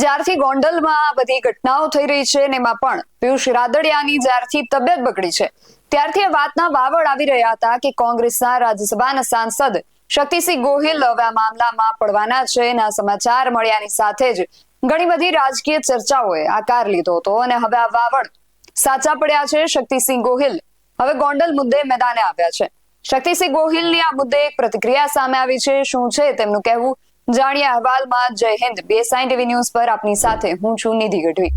જ્યારથી ગોંડલમાં બધી ઘટનાઓ થઈ રહી છે ને એમાં પણ પિયુષ રાદડિયાની જ્યારથી તબિયત બગડી છે, ત્યારથી વાતના વાવડ આવી રહ્યા હતા કે કોંગ્રેસના રાજ્યસભાના સાંસદ શક્તિસિંહ ગોહિલ હવે મામલામાં પડવાના છે એના સમાચાર મળ્યાની સાથે જ ઘણી બધી રાજકીય ચર્ચાઓએ આકાર લીધો હતો અને હવે આ વાવડ સાચા પડ્યા છે, શક્તિસિંહ ગોહિલ હવે ગોંડલ મુદ્દે મેદાને આવ્યા છે. શક્તિસિંહ ગોહિલની આ મુદ્દે એક પ્રતિક્રિયા સામે આવી છે, શું છે તેમનું કહેવું? જાણીએ અહેવાલમાં જય હિન્દ. બીએસઆઈ ટીવી ન્યૂઝ પર આપની સાથે હું છું નિધિ ગઢવી.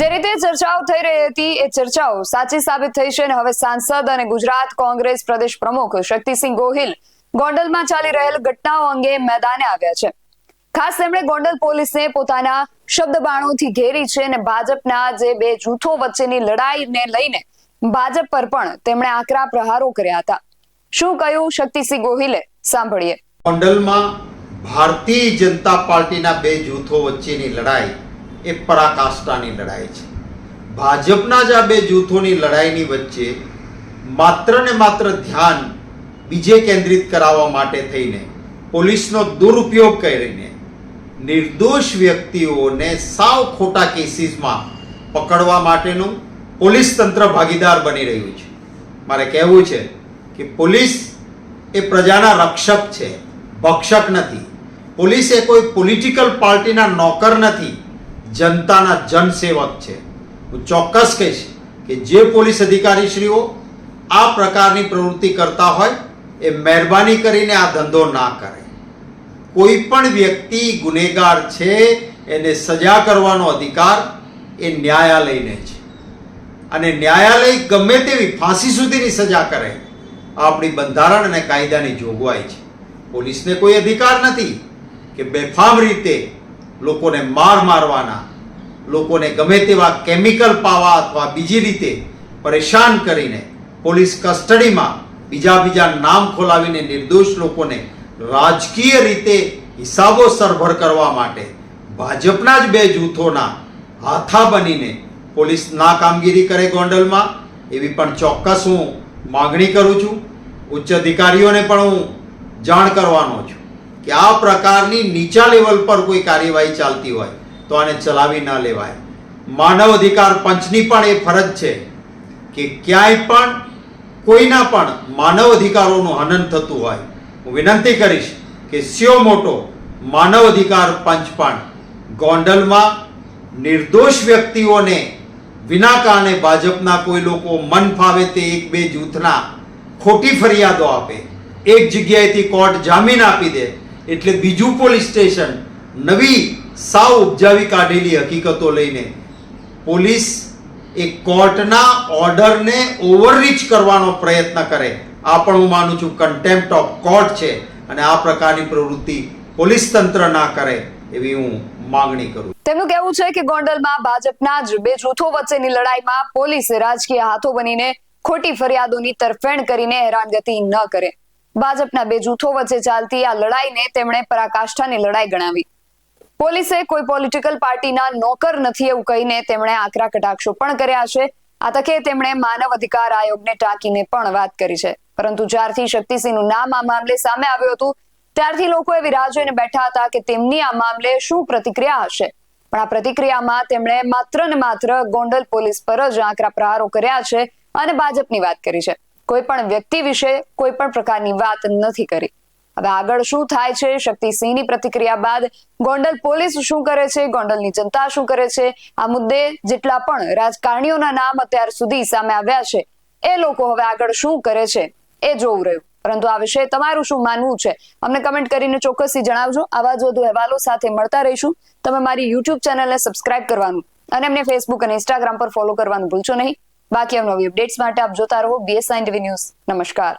જે રીતે ચર્ચાઓ થઈ રહી હતી, એ ચર્ચાઓ સાચી સાબિત થઈ છે અને હવે સાંસદ અને ગુજરાત કોંગ્રેસ પ્રદેશ પ્રમુખ શક્તિસિંહ ગોહિલ ગોંડલમાં ચાલી રહેલ ઘટનાઓ અંગે મેદાને આવ્યા છે. ખાસ તેમણે ગોંડલ પોલીસને પોતાના શબ્દબાણોથી ઘેરી છે અને ભાજપના જે બે જૂથો વચ્ચેની લડાઈને લઈને ભાજપ પર પણ તેમણે આકરા પ્રહારો કર્યા હતા. શું કહ્યું શક્તિસિંહ ગોહિલે? સાંભળીએ. ગોંડલમાં ભારતીય જનતા પાર્ટીના બે જૂથો વચ્ચેની લડાઈ એ પરાકાષ્ઠાની લડાઈ છે. ભાજપના જ આ બે જૂથોની લડાઈની વચ્ચે માત્ર ને માત્ર ધ્યાન બીજે કેન્દ્રિત કરાવવા માટે થઈને પોલીસનો દુરુપયોગ કરીને નિર્દોષ વ્યક્તિઓને સાવ ખોટા કેસીસમાં પકડવા માટેનું પોલીસ તંત્ર ભાગીદાર બની રહ્યું છે. મારે કહેવું છે કે પોલીસ એ પ્રજાના રક્ષક છે, ભક્ષક નથી. પોલીસ એ કોઈ પોલિટિકલ પાર્ટીના નોકર નથી, જનતાના જનસેવક છે. હું ચોક્કસ કહીશ કે જે પોલીસ અધિકારીશ્રીઓ આ પ્રકારની પ્રવૃત્તિ કરતા હોય, એ મહેરબાની કરીને આ ધંધો ના કરે. કોઈ પણ વ્યક્તિ ગુનેગાર છે, એને સજા કરવાનો અધિકાર એ ન્યાયાલયને છે. અને ન્યાયાલય ગમે તેવી ફાંસી સુધીની સજા કરે. આપણી બંધારણ અને કાયદાની જોગવાઈ છે. પોલીસને કોઈ અધિકાર નથી કે બેફામ રીતે લોકોને માર મારવાના, લોકોને ગમે તેવા કેમિકલ પાવા અથવા બીજી રીતે પરેશાન કરીને પોલીસ કસ્ટડીમાં બીજા બીજા નામ ખોલાવીને નિર્દોષ લોકોને રાજકીય રીતે હિસાબો સરભર કરવા માટે ભાજપના જ બે જૂથોના હાથા બનીને પોલીસ ના કામગીરી કરે ગોંડલમાં. એવી પણ ચોક્કસ હું માગણી કરું છું. ઉચ્ચ અધિકારીઓને પણ હું જાણ કરવાનો છું કે આ પ્રકારની નીચા લેવલ પર કોઈ કાર્યવાહી ચાલતી હોય તો આને ચલાવી ન લેવાય. માનવ અધિકાર પંચની પણ એ ફરજ છે કે ક્યાંય પણ કોઈના પણ માનવ અધિકારોનું હનન થતું હોય. હું વિનંતી કરીશ કે સ્યો મોટો માનવ અધિકાર પંચ પણ ગોંડલમાં નિર્દોષ વ્યક્તિઓને વિના કારણે ભાજપના કોઈ લોકો મન ફાવે તે એક બે જૂથના ખોટી ફરિયાદો આપે. એક જગ્યાએથી કોર્ટ જામીન આપી દે એટલે બીજું પોલીસ સ્ટેશન નવી સાવ ઉપજાવી કાઢેલી હકીકતો લઈને પોલીસ એ કોર્ટના ઓર્ડરને ઓવરરીચ કરવાનો પ્રયત્ન કરે. આ પણ હું માનું છું કન્ટેમ્પ્ટ ઓફ કોર્ટ છે અને આ પ્રકારની પ્રવૃત્તિ પોલીસ તંત્ર ના કરે. એવી હું માંગણી કરું તેમનું કહેવું છે કે ગોંડલમાં ભાજપના જ બે જૂથો વચ્ચેની લડાઈમાં પોલીસે રાજકીય હાથો બનીને ખોટી ફરિયાદોની તરફેણ કરીને હેરાનગતિ ન કરે. ભાજપના બે જૂથો વચ્ચે ચાલતી આ લડાઈને તેમણે પરાકાષ્ઠાની લડાઈ ગણાવી. પોલીસે કોઈ પોલિટિકલ પાર્ટીના નોકર નથી એવું કહીને તેમણે આકરા કટાક્ષો પણ કર્યા છે. આ તકે તેમણે માનવ અધિકાર આયોગને ટાંકીને પણ વાત કરી છે. પરંતુ જ્યારથી શક્તિસિંહનું નામ આ મામલે સામે આવ્યું હતું ત્યારથી લોકો એવી રાહ જોઈને બેઠા હતા કે તેમની આ મામલે શું પ્રતિક્રિયા હશે. પણ આ પ્રતિક્રિયામાં તેમણે માત્ર ને માત્ર ગોંડલ પોલીસ પર જ આકરા પ્રહારો કર્યા છે અને ભાજપની વાત કરી છે. કોઈ પણ વ્યક્તિ વિશે કોઈ પણ પ્રકારની વાત નથી કરી. હવે આગળ શું થાય છે? શક્તિસિંહની પ્રતિક્રિયા બાદ ગોંડલ પોલીસ શું કરે છે? ગોંડલની જનતા શું કરે છે? આ મુદ્દે જેટલા પણ રાજકારણીઓના નામ અત્યાર સુધી સામે આવ્યા છે, એ લોકો હવે આગળ શું કરે છે? એ જોવું રહ્યું. પરંતુ આ વિશે તમારું શું માનવું છે? અમને કમેન્ટ કરીને ચોક્કસથી જણાવજો. આવા જ વધુ અહેવાલો સાથે મળતા રહીશું. તમે મારી યુટ્યુબ ચેનલને સબસ્ક્રાઇબ કરવાનું અને અમને ફેસબુક અને ઇન્સ્ટાગ્રામ પર ફોલો કરવાનું ભૂલશો નહીં. બાકી નવી અપડેટ્સ માટે આપ જોતા રહો બીએસઆઈ ટીવી ન્યૂઝ નમસ્કાર.